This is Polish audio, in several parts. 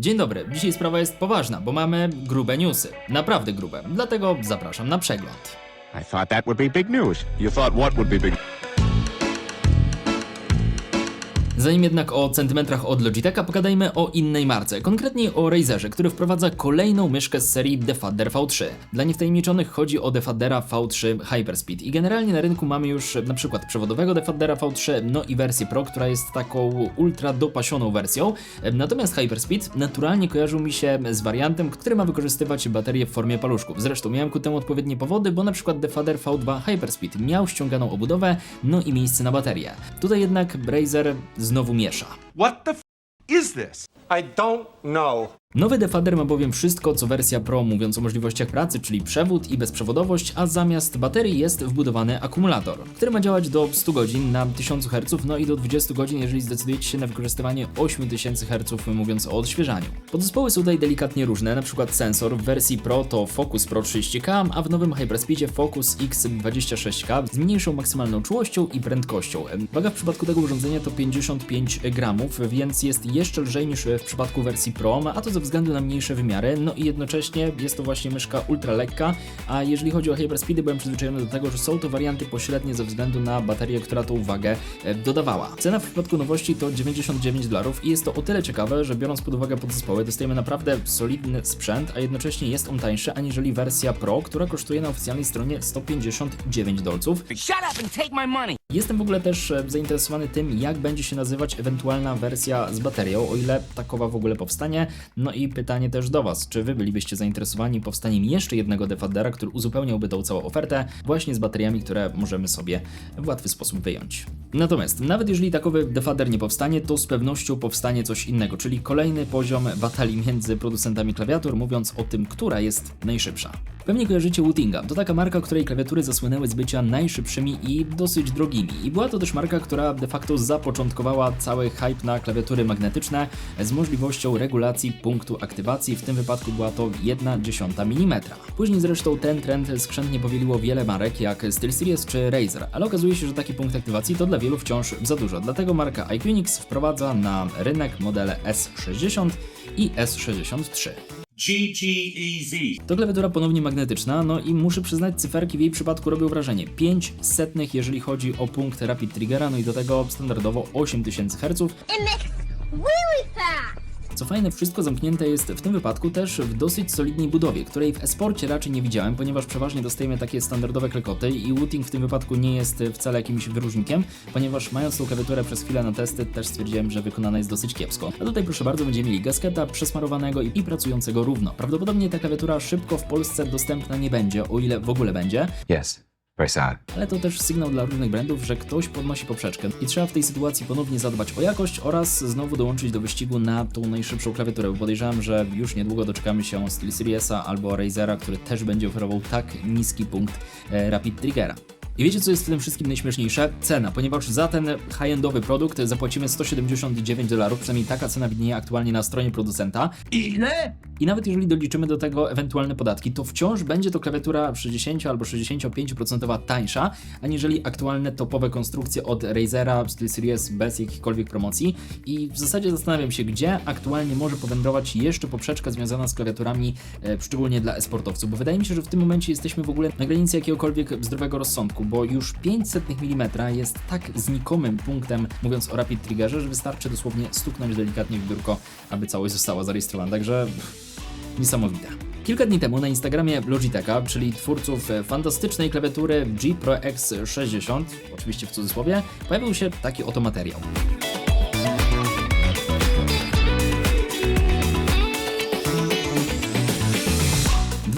Dzień dobry, dzisiaj sprawa jest poważna, bo mamy grube newsy. Naprawdę grube, dlatego zapraszam na przegląd. I thought that would be big news. You thought what would be big? Zanim jednak o centymetrach od Logitecha, pogadajmy o innej marce, konkretnie o Razerze, który wprowadza kolejną myszkę z serii Defadder V3. Dla niewtajemniczonych chodzi o Defaddera V3 Hyperspeed i generalnie na rynku mamy już na przykład przewodowego Defaddera V3, no i wersję Pro, która jest taką ultra dopasioną wersją. Natomiast Hyperspeed naturalnie kojarzył mi się z wariantem, który ma wykorzystywać baterię w formie paluszków. Zresztą miałem ku temu odpowiednie powody, bo na przykład Defadder V2 Hyperspeed miał ściąganą obudowę, no i miejsce na baterię. Tutaj jednak Razer znowu miesza. What the f- is this? I don't know. Nowy Defadder ma bowiem wszystko, co wersja Pro, mówiąc o możliwościach pracy, czyli przewód i bezprzewodowość, a zamiast baterii jest wbudowany akumulator, który ma działać do 100 godzin na 1000 Hz, no i do 20 godzin, jeżeli zdecydujecie się na wykorzystywanie 8000 Hz, mówiąc o odświeżaniu. Podzespoły są tutaj delikatnie różne, przykład sensor w wersji Pro to Focus Pro 30K, a w nowym Hyperspeedzie Focus X26K z mniejszą maksymalną czułością i prędkością. Waga w przypadku tego urządzenia to 55 gramów, więc jest jeszcze lżej niż w przypadku wersji Pro, a to ze względu na mniejsze wymiary, no i jednocześnie jest to właśnie myszka ultra lekka, a jeżeli chodzi o Hyperspeedy, byłem przyzwyczajony do tego, że są to warianty pośrednie ze względu na baterię, która tą wagę e, dodawała. Cena w przypadku nowości to 99 dolarów i jest to o tyle ciekawe, że biorąc pod uwagę podzespoły, dostajemy naprawdę solidny sprzęt, a jednocześnie jest on tańszy aniżeli wersja Pro, która kosztuje na oficjalnej stronie 159 dolców. Shut up and take my money. Jestem w ogóle też e, zainteresowany tym, jak będzie się nazywać ewentualna wersja z baterią, o ile takowa w ogóle powstanie. No i pytanie też do Was, czy Wy bylibyście zainteresowani powstaniem jeszcze jednego Defaddera, który uzupełniałby tą całą ofertę właśnie z bateriami, które możemy sobie w łatwy sposób wyjąć. Natomiast nawet jeżeli takowy Defadder nie powstanie, to z pewnością powstanie coś innego, czyli kolejny poziom batalii między producentami klawiatur, mówiąc o tym, która jest najszybsza. Pewnie kojarzycie Wootinga. To taka marka, której klawiatury zasłynęły z bycia najszybszymi i dosyć drogimi. I była to też marka, która de facto zapoczątkowała cały hype na klawiatury magnetyczne z możliwością regulacji punktu aktywacji. W tym wypadku była to 1 dziesiąta mm. Później zresztą ten trend skrzętnie powieliło wiele marek jak SteelSeries czy Razer, ale okazuje się, że taki punkt aktywacji to dla wielu wciąż za dużo. Dlatego marka iQnix wprowadza na rynek modele S60 i S63. GGEZ. To klawiatura ponownie magnetyczna, no i muszę przyznać, cyferki w jej przypadku robią wrażenie. 5 setnych, jeżeli chodzi o punkt Rapid Triggera, no i do tego standardowo 8000 Hz. It makes really fast. Co fajne, wszystko zamknięte jest w tym wypadku też w dosyć solidnej budowie, której w esporcie raczej nie widziałem, ponieważ przeważnie dostajemy takie standardowe klekoty i Wooting w tym wypadku nie jest wcale jakimś wyróżnikiem, ponieważ mając tą klawiaturę przez chwilę na testy też stwierdziłem, że wykonana jest dosyć kiepsko. A tutaj proszę bardzo będziemy mieli gasketa przesmarowanego i, i pracującego równo. Prawdopodobnie ta klawiatura szybko w Polsce dostępna nie będzie, o ile w ogóle będzie, Yes. Ale to też sygnał dla różnych brandów, że ktoś podnosi poprzeczkę i trzeba w tej sytuacji ponownie zadbać o jakość oraz znowu dołączyć do wyścigu na tą najszybszą klawiaturę, podejrzewam, że już niedługo doczekamy się SteelSeriesa albo Razera, który też będzie oferował tak niski punkt e, Rapid Triggera. I wiecie, co jest w tym wszystkim najśmieszniejsze? Cena, ponieważ za ten high-endowy produkt zapłacimy 179 dolarów, przynajmniej taka cena widnieje aktualnie na stronie producenta. Ile? I nawet jeżeli doliczymy do tego ewentualne podatki, to wciąż będzie to klawiatura 60 albo 65% tańsza, aniżeli aktualne topowe konstrukcje od Razera, SteelSeries bez jakichkolwiek promocji. I w zasadzie zastanawiam się, gdzie aktualnie może powędrować jeszcze poprzeczka związana z klawiaturami, e, szczególnie dla esportowców, bo wydaje mi się, że w tym momencie jesteśmy w ogóle na granicy jakiegokolwiek zdrowego rozsądku, bo już 500 mm jest tak znikomym punktem, mówiąc o Rapid Triggerze, że wystarczy dosłownie stuknąć delikatnie w biurko, aby całość została zarejestrowana. Także niesamowite. Kilka dni temu na Instagramie Logitecha, czyli twórców e, fantastycznej klawiatury G Pro X60, oczywiście w cudzysłowie, pojawił się taki oto materiał.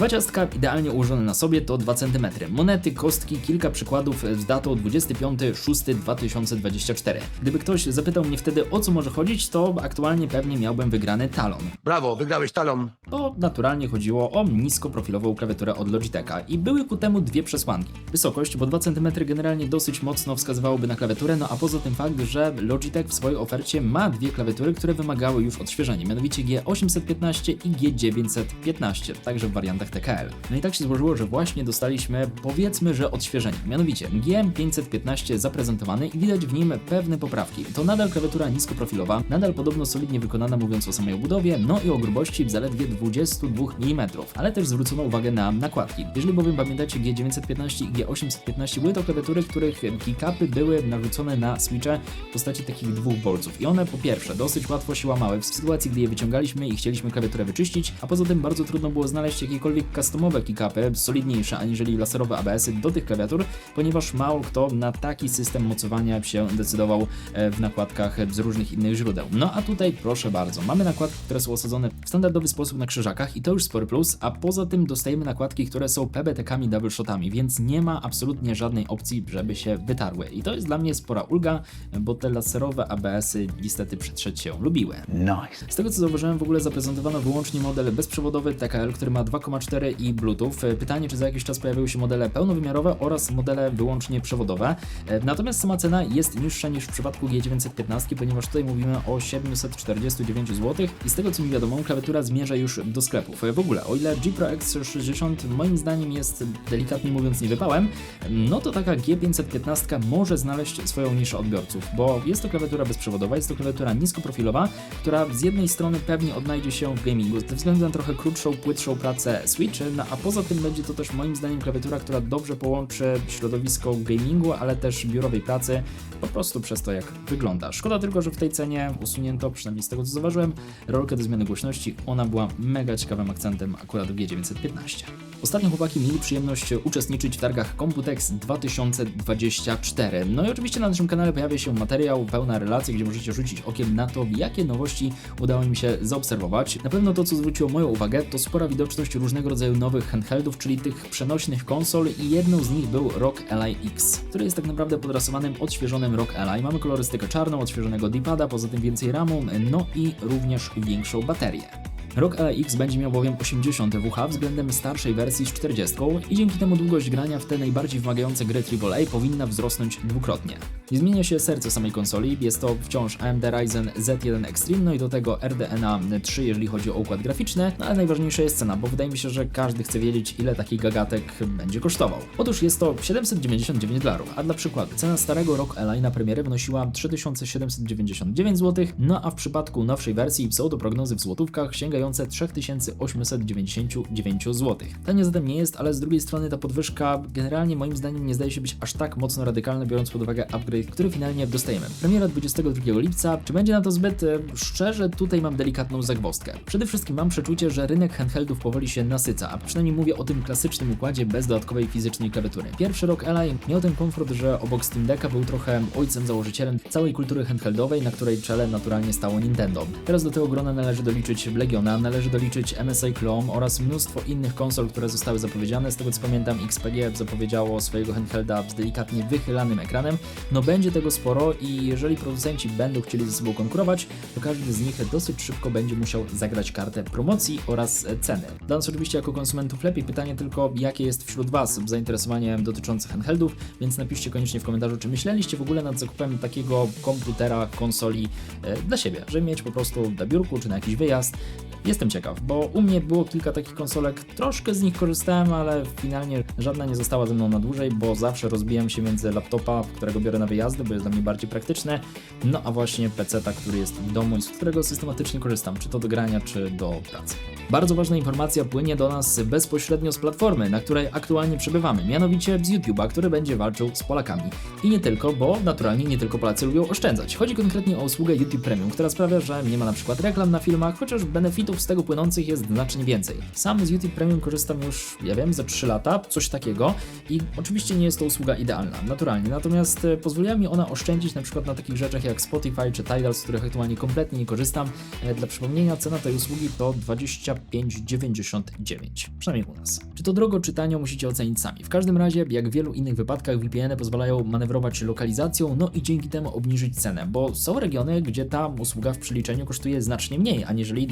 Dwa ciastka idealnie ułożone na sobie to 2 cm. Monety, kostki, kilka przykładów z datą 25.06.2024. Gdyby ktoś zapytał mnie wtedy o co może chodzić, to aktualnie pewnie miałbym wygrany talon. Brawo, wygrałeś talon. To naturalnie chodziło o niskoprofilową klawiaturę od Logitecha i były ku temu dwie przesłanki. Wysokość, bo 2 cm generalnie dosyć mocno wskazywałoby na klawiaturę, no a poza tym fakt, że Logitech w swojej ofercie ma dwie klawiatury, które wymagały już odświeżenia, mianowicie G815 i G915, także w wariantach TKL. No i tak się złożyło, że właśnie dostaliśmy powiedzmy, że odświeżenie, mianowicie G515 zaprezentowany i widać w nim pewne poprawki. To nadal klawiatura niskoprofilowa, nadal podobno solidnie wykonana mówiąc o samej obudowie, no i o grubości w zaledwie 22 mm, ale też zwrócono uwagę na nakładki. Jeżeli bowiem pamiętacie G915 i G815 były to klawiatury, których keycapy były narzucone na switche w postaci takich dwóch bolców i one po pierwsze dosyć łatwo się łamały w sytuacji, gdy je wyciągaliśmy i chcieliśmy klawiaturę wyczyścić, a poza tym bardzo trudno było znaleźć jakiekolwiek customowe keycapy solidniejsze aniżeli laserowe ABS-y do tych klawiatur, ponieważ mało kto na taki system mocowania się decydował e, w nakładkach z różnych innych źródeł. No a tutaj proszę bardzo, mamy nakładki, które są osadzone w standardowy sposób na krzyżakach i to już spory plus, a poza tym dostajemy nakładki, które są PBT-kami double shotami, więc nie ma absolutnie żadnej opcji, żeby się wytarły. I to jest dla mnie spora ulga, bo te laserowe ABS-y niestety przetrzeć się lubiły. Nice. Z tego co zauważyłem, w ogóle zaprezentowano wyłącznie model bezprzewodowy TKL, który ma 2,4 i Bluetooth. Pytanie, czy za jakiś czas pojawiły się modele pełnowymiarowe oraz modele wyłącznie przewodowe. E, Natomiast sama cena jest niższa niż w przypadku G915, ponieważ tutaj mówimy o 749 zł i z tego co mi wiadomo, klawiatura zmierza już do sklepów. W ogóle, o ile G Pro X60 moim zdaniem jest delikatnie mówiąc niewypałem, no to taka G515 może znaleźć swoją niszę odbiorców, bo jest to klawiatura bezprzewodowa, jest to klawiatura niskoprofilowa, która z jednej strony pewnie odnajdzie się w gamingu ze względu na trochę krótszą, płytszą pracę Switch, no a poza tym będzie to też moim zdaniem klawiatura, która dobrze połączy środowisko gamingu, ale też biurowej pracy, po prostu przez to jak wygląda. Szkoda tylko, że w tej cenie usunięto, przynajmniej z tego co zauważyłem, rolkę do zmiany głośności, ona była mega ciekawym akcentem akurat w G915. Ostatnio chłopaki mieli przyjemność uczestniczyć w targach Computex 2024. No i oczywiście na naszym kanale pojawia się materiał, pełna relacja, gdzie możecie rzucić okiem na to, jakie nowości udało mi się zaobserwować. Na pewno to, co zwróciło moją uwagę, to spora widoczność różnego rodzaju nowych handheldów, czyli tych przenośnych konsol i jedną z nich był ROG Ally X, który jest tak naprawdę podrasowanym, odświeżonym ROG Ally. Mamy kolorystykę czarną, odświeżonego D-pada, poza tym więcej RAMu, no i również większą baterię. ROG Ally będzie miał bowiem 80 WH względem starszej wersji z 40 i dzięki temu długość grania w te najbardziej wymagające gry AAA powinna wzrosnąć dwukrotnie. Nie zmienia się serce samej konsoli, jest to wciąż AMD Ryzen Z1 Extreme, no i do tego RDNA 3 jeżeli chodzi o układ graficzny, no ale najważniejsza jest cena, bo wydaje mi się, że każdy chce wiedzieć ile taki gagatek będzie kosztował. Otóż jest to 799 dolarów, a dla przykładu cena starego ROG Ally na premierę wynosiła 3799 zł, no a w przypadku nowszej wersji są to prognozy w złotówkach sięgające 3899 zł. Tanie zatem nie jest, ale z drugiej strony ta podwyżka generalnie moim zdaniem nie zdaje się być aż tak mocno radykalna, biorąc pod uwagę upgrade, który finalnie dostajemy. Premiera 22 lipca, czy będzie na to zbyt e, szczerze, tutaj mam delikatną zagwozdkę. Przede wszystkim mam przeczucie, że rynek handheldów powoli się nasyca, a przynajmniej mówię o tym klasycznym układzie bez dodatkowej fizycznej klawiatury. Pierwszy rok Ally miał ten komfort, że obok Steam Decka był trochę ojcem założycielem całej kultury handheldowej, na której czele naturalnie stało Nintendo. Teraz do tego grona należy doliczyć Legiona, należy doliczyć MSI Chrome oraz mnóstwo innych konsol, które zostały zapowiedziane. Z tego co pamiętam, XPG zapowiedziało swojego handhelda z delikatnie wychylanym ekranem. No będzie tego sporo i jeżeli producenci będą chcieli ze sobą konkurować, to każdy z nich dosyć szybko będzie musiał zagrać kartę promocji oraz ceny. Dla nas oczywiście jako konsumentów lepiej pytanie tylko, jakie jest wśród Was zainteresowanie dotyczące handheldów, więc napiszcie koniecznie w komentarzu, czy myśleliście w ogóle nad zakupem takiego komputera, konsoli e, dla siebie, żeby mieć po prostu na biurku czy na jakiś wyjazd. Jestem ciekaw, bo u mnie było kilka takich konsolek, troszkę z nich korzystałem, ale finalnie żadna nie została ze mną na dłużej, bo zawsze rozbijam się między laptopa, którego biorę na wyjazdy, bo jest dla mnie bardziej praktyczne, no a właśnie PC-ta, który jest w domu i z którego systematycznie korzystam, czy to do grania, czy do pracy. Bardzo ważna informacja płynie do nas bezpośrednio z platformy, na której aktualnie przebywamy, mianowicie z YouTube'a, który będzie walczył z Polakami. I nie tylko, bo naturalnie nie tylko Polacy lubią oszczędzać. Chodzi konkretnie o usługę YouTube Premium, która sprawia, że nie ma na przykład reklam na filmach, chociaż benefitów z tego płynących jest znacznie więcej. Sam z YouTube Premium korzystam już, ja wiem, za 3 lata, coś takiego i oczywiście nie jest to usługa idealna, naturalnie, natomiast e, pozwoliła mi ona oszczędzić na przykład na takich rzeczach jak Spotify czy Tidal, z których aktualnie kompletnie nie korzystam. E, Dla przypomnienia cena tej usługi to 20 25,99. Przynajmniej u nas. Czy to drogo, czy tanio, musicie ocenić sami. W każdym razie, jak w wielu innych wypadkach, VPN-y pozwalają manewrować lokalizacją, no i dzięki temu obniżyć cenę, bo są regiony, gdzie ta usługa w przeliczeniu kosztuje znacznie mniej, aniżeli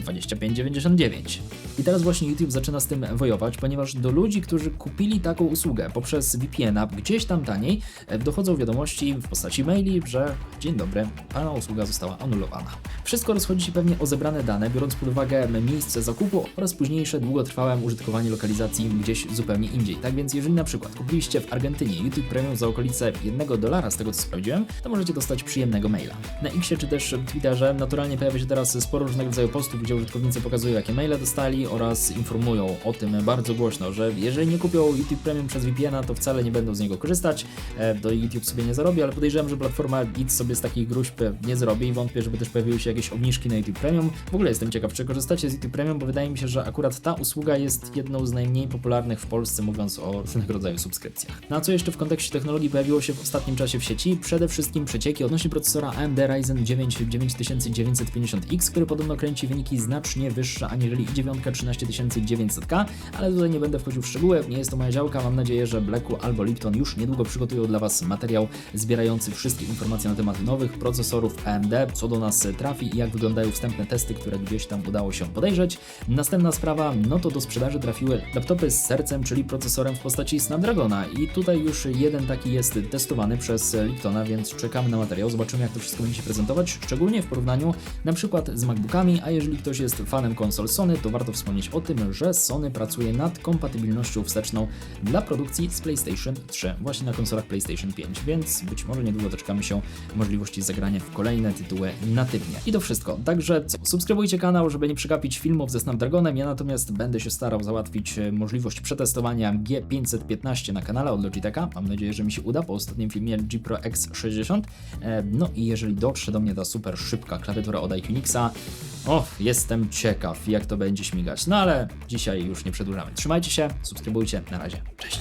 25,99. I teraz właśnie YouTube zaczyna z tym wojować, ponieważ do ludzi, którzy kupili taką usługę poprzez VPN-a gdzieś tam taniej, e, dochodzą wiadomości w postaci maili, że dzień dobry, pana usługa została anulowana. Wszystko rozchodzi się pewnie o zebrane dane, biorąc pod uwagę miejsce zakupu oraz późniejsze długotrwałe użytkowanie lokalizacji gdzieś zupełnie indziej. Tak więc jeżeli na przykład kupiliście w Argentynie YouTube Premium za okolice 1 dolara, z tego co sprawdziłem, to możecie dostać przyjemnego maila. Na Xie czy też Twitterze naturalnie pojawia się teraz sporo różnego rodzaju postów, gdzie użytkownicy pokazują jakie maile dostali oraz informują o tym bardzo głośno, że jeżeli nie kupią YouTube Premium przez VPN-a, to wcale nie będą z niego korzystać, e, to YouTube sobie nie zarobi, ale podejrzewam, że platforma nic sobie z takich gruźb nie zrobi i wątpię, żeby też pojawiły się jakieś obniżki na YouTube Premium. W ogóle jestem ciekaw, czy korzystacie z YouTube Premium, bo wydaje mi się, że akurat ta usługa jest jedną z najmniej popularnych w Polsce, mówiąc o różnego rodzaju subskrypcjach. Na co jeszcze w kontekście technologii pojawiło się w ostatnim czasie w sieci? Przede wszystkim przecieki odnośnie procesora AMD Ryzen 9 9950X, który podobno kręci wyniki znacznie wyższe aniżeli i9 13900K, ale tutaj nie będę wchodził w szczegóły, nie jest to moja działka, mam nadzieję, że Blacku albo Lipton już niedługo przygotują dla Was materiał zbierający wszystkie informacje na temat nowych procesorów AMD, co do nas trafi i jak wyglądają wstępne testy, które gdzieś tam udało się podejrzeć. Następna sprawa, no to do sprzedaży trafiły laptopy z sercem, czyli procesorem w postaci Snapdragona i tutaj już jeden taki jest testowany przez Liptona, więc czekamy na materiał, zobaczymy jak to wszystko będzie się prezentować, szczególnie w porównaniu na przykład z MacBookami, a jeżeli ktoś jest fanem konsol Sony, to warto wspomnieć o tym, że Sony pracuje nad kompatybilnością wsteczną dla produkcji z PlayStation 3, właśnie na konsolach PlayStation 5, więc być może niedługo doczekamy się możliwości zagrania w kolejne tytuły natywnie. I to wszystko, także subskrybujcie kanał, żeby nie przegapić filmów ze Snapdragonem, ja natomiast będę się starał załatwić e, możliwość przetestowania G515 na kanale od Logitecha, mam nadzieję, że mi się uda po ostatnim filmie G Pro X60, E, no i jeżeli dotrze do mnie ta super szybka klawiatura od iQnixa, o, jestem ciekaw jak to będzie śmigać, no ale dzisiaj już nie przedłużamy. Trzymajcie się, subskrybujcie, na razie, cześć.